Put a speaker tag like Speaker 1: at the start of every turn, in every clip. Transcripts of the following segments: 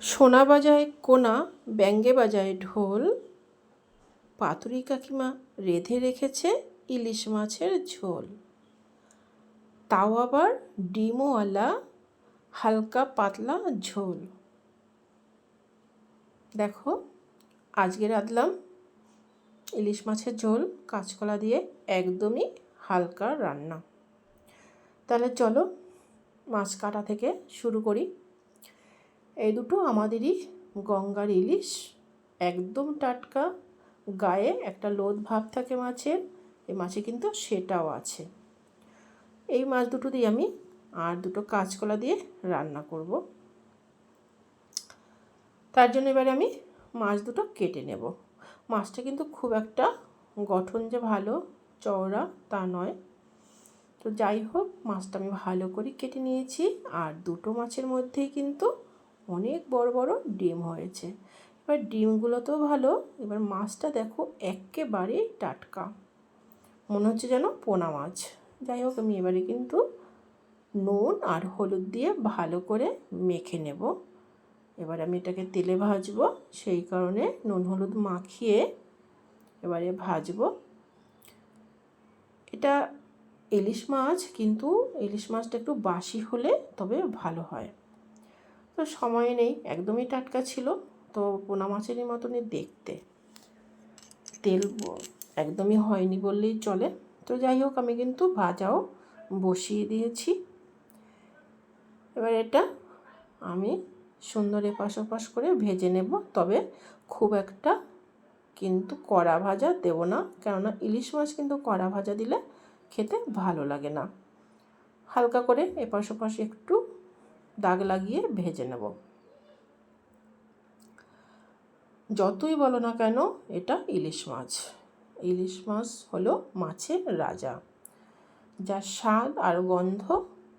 Speaker 1: সোনা বাজায় কোনা, ব্যঙ্গে বাজায় ঢোল। পাতুরি কাকিমা রেঁধে রেখেছে ইলিশ মাছের ঝোল। তাও আবার ডিমওয়ালা, হালকা পাতলা ঝোল। দেখো, আজকে রাঁধলাম ইলিশ মাছের ঝোল, কাঁচকলা দিয়ে একদমই হালকা রান্না। তাহলে চলো মাছ কাটা থেকে শুরু করি। এই দুটো আমাদেরই গঙ্গার ইলিশ, একদম টাটকা, গায়ে একটা লোদ ভাব থাকে মাছের, এই মাছে কিন্তু সেটাও আছে। এই মাছ দুটো দিয়ে আমি আর দুটো কাঁচকলা দিয়ে রান্না করব। তার জন্য এবারে আমি মাছ দুটো কেটে নেব। মাছটা কিন্তু খুব একটা গঠন যে ভালো, চওড়া তা নয়। তো যাই হোক, মাছটা আমি ভালো করে কেটে নিয়েছি, আর দুটো মাছের মধ্যেই কিন্তু অনেক বড় বড় ডিম হয়েছে। এবার ডিমগুলো তো ভালো, এবার মাছটা দেখো একেবারে টাটকা। মনে হচ্ছে যেন পোনা মাছ। যাই হোক, আমি এবারে কিন্তু নুন আর হলুদ দিয়ে ভালো করে মেখে নেব। এবার আমি এটাকে তেলে ভাজবো, সেই কারণে নুন হলুদ মাখিয়ে এবারে ভাজবো। এটা ইলিশ মাছ, কিন্তু ইলিশ মাছটা একটু বাসি হলে তবে ভালো হয়। তো সময় নেই, একদমই টাটকা ছিল। তো পোনা মাছেরই মতনই দেখতে। তেল একদমই হয়নি বললেই চলে। তো যাই হোক, আমি কিন্তু ভাজাও বসিয়ে দিয়েছি। এবার এটা আমি সুন্দর এপাশ ওপাশ করে ভেজে নেব। তবে খুব একটা কিন্তু কড়া ভাজা দেবো না, কেননা ইলিশ মাছ কিন্তু কড়া ভাজা দিলে খেতে ভালো লাগে না। হালকা করে এপাশ ওপাশ একটু দাগ লাগিয়ে ভেজে নেব। যতই বলো না কেন, এটা ইলিশ মাছ। ইলিশ মাছ হলো মাছের রাজা, যার স্বাদ আর গন্ধ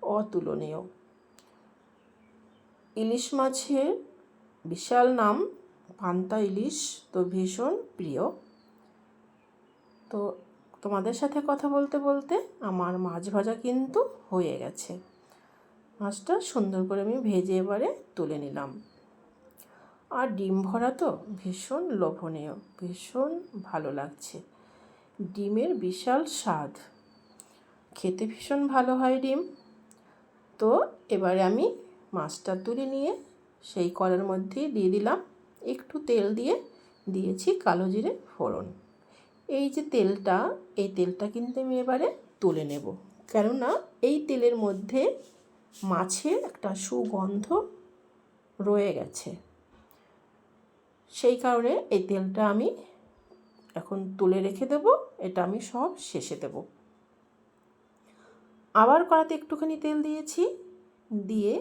Speaker 1: অতুলনীয়। ইলিশ মাছের বিশাল নাম পান্তা ইলিশ তো ভীষণ প্রিয়। তো তোমাদের সাথে কথা বলতে বলতে আমার মাছ ভাজা কিন্তু হয়ে গেছে। মাছটা সুন্দর করে আমি ভেজে এবারে তুলে নিলাম। আর ডিম ভরা তো ভীষণ লোভনীয়, ভীষণ ভালো লাগছে। ডিমের বিশাল স্বাদ। খেতে ভীষণ ভালো হয় ডিম। তো এবারে আমি মাছটা তুলে নিয়ে সেই কড়ার মধ্যে দিয়ে দিলাম। একটু তেল দিয়ে দিয়েছি কালো জিরে ফোড়ন। এই যে তেলটা, এই তেলটা কিন্তু আমি এবারে তুলে নেব। কেননা এই তেলের মধ্যে মাছের একটা সুগন্ধ রয়ে গেছে। সেই কারণে এই তেলটা আমি এখন তুলে রেখে দেব, এটা আমি সব শেষে দেব। আবার কড়াতে একটুখানি তেল দিয়েছি, দিয়ে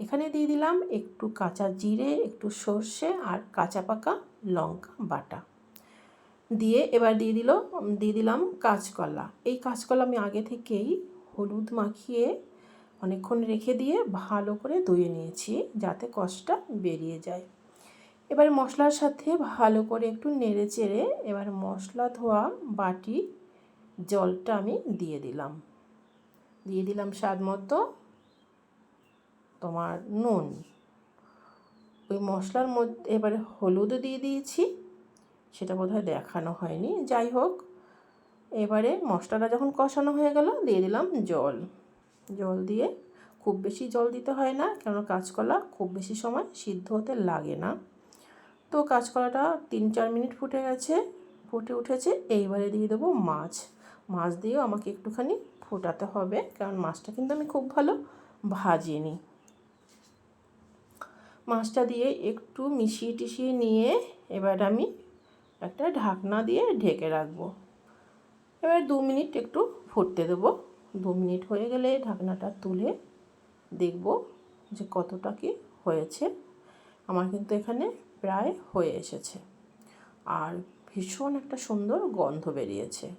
Speaker 1: এখানে দিয়ে দিলাম একটু কাঁচা জিরে, একটু সর্ষে আর কাঁচা পাকা লঙ্কা বাটা। দিয়ে এবার দিয়ে দিল, দিয়ে দিলাম কাঁচকলা। এই কাঁচকলা আমি আগে থেকেই হলুদ মাখিয়ে অনেকক্ষণ রেখে দিয়ে ভালো করে ধুয়ে নিয়েছি যাতে কষটা বেরিয়ে যায়। এবার মশলার সাথে ভালো করে একটু নেড়ে চেড়ে এবার মশলা ধোয়া বাটি জলটা আমি দিয়ে দিলাম। দিয়ে দিলাম স্বাদ মতো তোমার নুন। ওই মশলার মধ্যে এবারে হলুদও দিয়ে দিয়েছি, সেটা বোধহয় দেখানো হয়নি। যাই হোক, এবারে মশলাটা যখন কষানো হয়ে গেল, দিয়ে দিলাম জল। জল দিয়ে খুব বেশি জল দিতে হয় না কেন কাঁচকলা খুব বেশি সময় সিদ্ধ হতে লাগে না। তো কাঁচকলাটা তিন চার মিনিট ফুটে গেছে, ফুটে উঠেছে, এইবারে দিয়ে দেবো মাছ। মাছ দিয়েও আমাকে একটুখানি ফোটাতে হবে, কারণ মাছটা কিন্তু আমি খুব ভালো ভাজিয়ে নিই মাছটা দিয়ে একটু মিশিয়ে টিশিয়ে নিয়ে এবার আমি একটা ঢাকনা দিয়ে ঢেকে রাখব। এবার দু মিনিট একটু ফুটতে দেবো। দু মিনিট হয়ে গেলে ঢাকনাটা তুলে দেখব যে কতটা কি হয়েছে। আমার কিন্তু এখানে প্রায় হয়ে এসেছে। আর ভীষণ একটা সুন্দর গন্ধ বেরিয়েছে।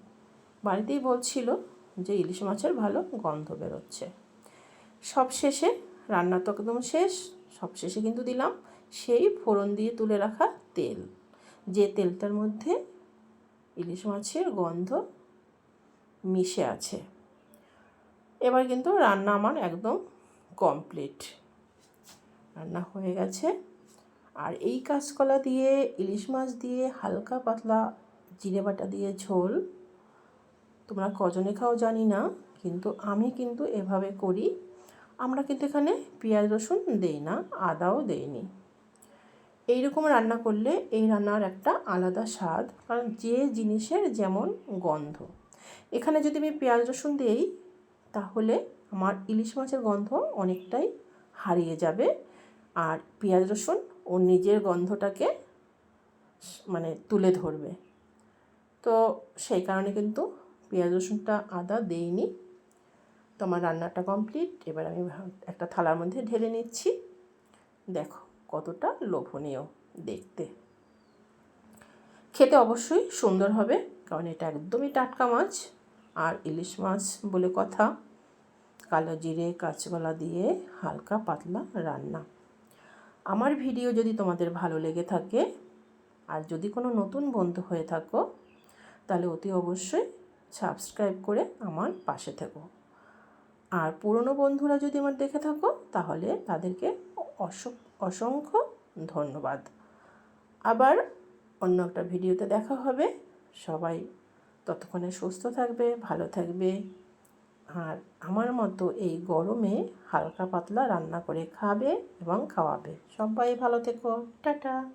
Speaker 1: বাড়িতেই বলছিল যে ইলিশ মাছের ভালো গন্ধ বেরোচ্ছে। সব শেষে রান্না তো একদম শেষ, সব শেষে কিন্তু দিলাম সেই ফোড়ন দিয়ে তুলে রাখা তেল। যে তেলটার মধ্যে ইলিশ মাছের গন্ধ মিশে আছে। এবার কিন্তু রান্না আমার একদম কমপ্লিট রান্না হয়ে গেছে। আর এই কাঁচকলা দিয়ে, ইলিশ মাছ দিয়ে, হালকা পাতলা জিরে বাটা দিয়ে ঝোল, তোমরা কজনে খাও জানি না, কিন্তু আমি কিন্তু এভাবে করি। আমরা কিন্তু এখানে পেঁয়াজ, রসুন দেই না, আদাও দেইনি। এইরকম রান্না করলে এই রান্নার একটা আলাদা স্বাদ, কারণ যে জিনিসের যেমন গন্ধ। এখানে যদি আমি পেঁয়াজ, রসুন দিই তাহলে আমার ইলিশ মাছের গন্ধ অনেকটাই হারিয়ে যাবে। আর পেঁয়াজ রসুন ও নিজের গন্ধটাকে মানে তুলে ধরবে। তো সেই কারণে কিন্তু পেঁয়াজ রসুনটা আদা দেইনি। তো আমার রান্নাটা কমপ্লিট। এবার আমি একটা থালার মধ্যে ঢেলে নিচ্ছি। দেখো কতটা লোভনীয় দেখতে। খেতে অবশ্যই সুন্দর হবে, কারণ এটা একদমই টাটকা মাছ। আর ইলিশ মাছ বলে কথা। কালো জিরে, কাঁচকলা দিয়ে হালকা পাতলা রান্না। আমার ভিডিও যদি তোমাদের ভালো লেগে থাকে আর যদি কোনো নতুন বন্ধু হয়ে থাকো, তাহলে অতি অবশ্যই সাবস্ক্রাইব করে আমার পাশে থেকো। আর পুরনো বন্ধুরা যদি আমার দেখে থাকো, তাহলে তাদেরকে অসংখ্য ধন্যবাদ। আবার অন্য একটা ভিডিওতে দেখা হবে। সবাই ততক্ষণে সুস্থ থাকবে, ভালো থাকবে। আর আমার মতো এই গরমে হালকা পাতলা রান্না করে খাবে এবং খাওয়াবে। সবাই ভালো থেকো। টাটা।